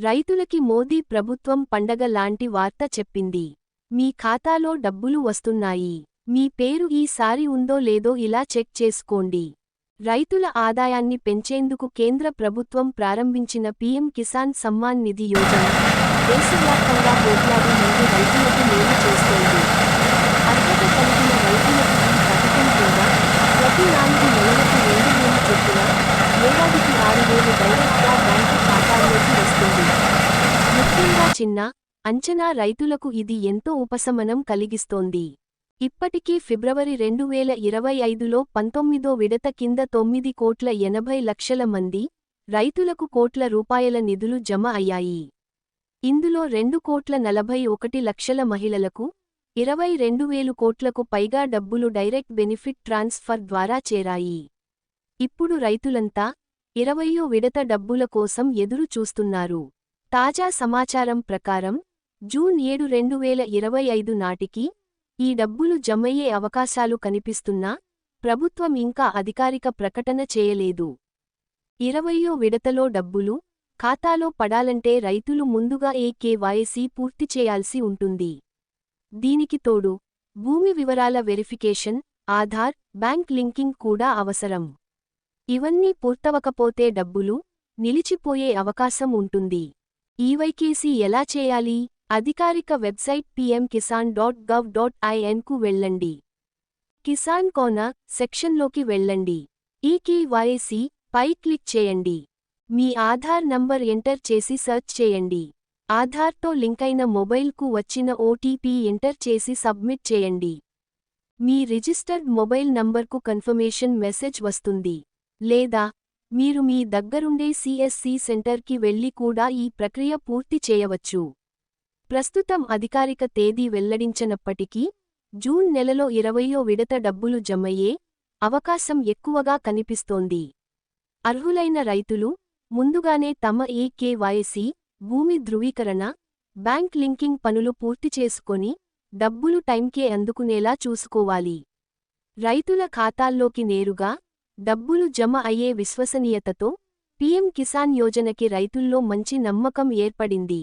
రైతులకి మోదీ ప్రభుత్వం పండగ లాంటి వార్త చెప్పింది. మీ ఖాతాలో డబ్బులు వస్తున్నాయి. మీ పేరు ఈసారి ఉందో లేదో ఇలా చెక్ చేసుకోండి. రైతుల ఆదాయాన్ని పెంచేందుకు కేంద్ర ప్రభుత్వం ప్రారంభించిన పీఎం కిసాన్ సమ్మాన్ నిధి యోజన దేశవ్యాప్తంగా కోట్లాది మంది రైతులకు మేలు చేస్తోంది అర్హత కలిగిన రైతులకు ఈ పథకం కింద ప్రతి నాలుగు నెలలకు రెండు వేలు చొప్పున ఏడాదికి ఆరు వేలు డైరెక్ట్గా బ్యాంకు ఖాతాల్లోకి వస్తుంది ముఖ్యంగా చిన్న అంచనా రైతులకు ఇది ఎంతో ఉపశమనం కలిగిస్తోంది. ఇప్పటికీ ఫిబ్రవరి రెండు వేల ఇరవై ఐదులో పంతొమ్మిదో విడత కింద తొమ్మిది కోట్ల ఎనభై లక్షల మంది రైతులకు కోట్ల రూపాయల నిధులు జమ అయ్యాయి. ఇందులో రెండు కోట్ల నలభై ఒకటి లక్షల మహిళలకు ఇరవై రెండు వేలు కోట్లకు పైగా డబ్బులు డైరెక్ట్ బెనిఫిట్ ట్రాన్స్ఫర్ ద్వారా చేరాయి. ఇప్పుడు రైతులంతా ఇరవయ్యో విడత డబ్బుల కోసం ఎదురు చూస్తున్నారు తాజా సమాచారం ప్రకారం జూన్ ఏడు రెండు వేల ఇరవై ఐదు నాటికి ఈ డబ్బులు జమయ్యే అవకాశాలు కనిపిస్తున్నా ప్రభుత్వం ఇంకా అధికారిక ప్రకటన చేయలేదు. ఇరవయ్యో విడతలో డబ్బులు ఖాతాలో పడాలంటే రైతులు ముందుగా ఏ పూర్తి చేయాల్సి ఉంటుంది. దీనికి తోడు భూమి వివరాల వెరిఫికేషన్ ఆధార్ బ్యాంక్ లింకింగ్ కూడా అవసరం. ఇవన్నీ పూర్తవకపోతే డబ్బులు నిలిచిపోయే అవకాశం ఉంటుంది. ఈవైకేసీ ఎలా చేయాలి? అధికారిక website PM Kisan dot gov dot ఐఎన్కు వెళ్ళండి. కిసాన్ కోన సెక్షన్లోకి వెళ్ళండి. ఈ కేవైసీ పై క్లిక్ చేయండి. మీ ఆధార్ నంబర్ ఎంటర్ చేసి సెర్చ్ చేయండి. ఆధార్తో లింకైన మొబైల్కు వచ్చిన ఓటీపీ ఎంటర్ చేసి సబ్మిట్ చేయండి. మీ రిజిస్టర్డ్ మొబైల్ నంబర్కు కన్ఫర్మేషన్ మెసేజ్ వస్తుంది. లేదా మీరు మీ దగ్గరుండే సిఎస్సి సెంటర్కి వెళ్ళి కూడా ఈ ప్రక్రియ పూర్తి చేయవచ్చు. ప్రస్తుతం అధికారిక తేదీ వెల్లడించనప్పటికీ జూన్ నెలలో ఇరవయో విడత డబ్బులు జమయ్యే అవకాశం ఎక్కువగా కనిపిస్తోంది. అర్హులైన రైతులు ముందుగానే తమ ఏకేవైసీ భూమి ధృవీకరణ బ్యాంక్ లింకింగ్ పనులు పూర్తి చేసుకొని డబ్బులు టైంకే అందుకునేలా చూసుకోవాలి. రైతుల ఖాతాల్లోకి నేరుగా డబ్బులు జమ అయ్యే విశ్వసనీయతతో పీఎం కిసాన్ యోజనకి రైతుల్లో మంచి నమ్మకం ఏర్పడింది.